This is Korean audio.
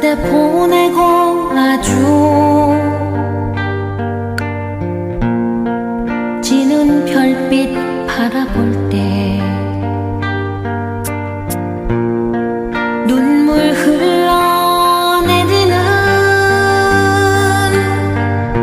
그대 보내고 아주 지는 별빛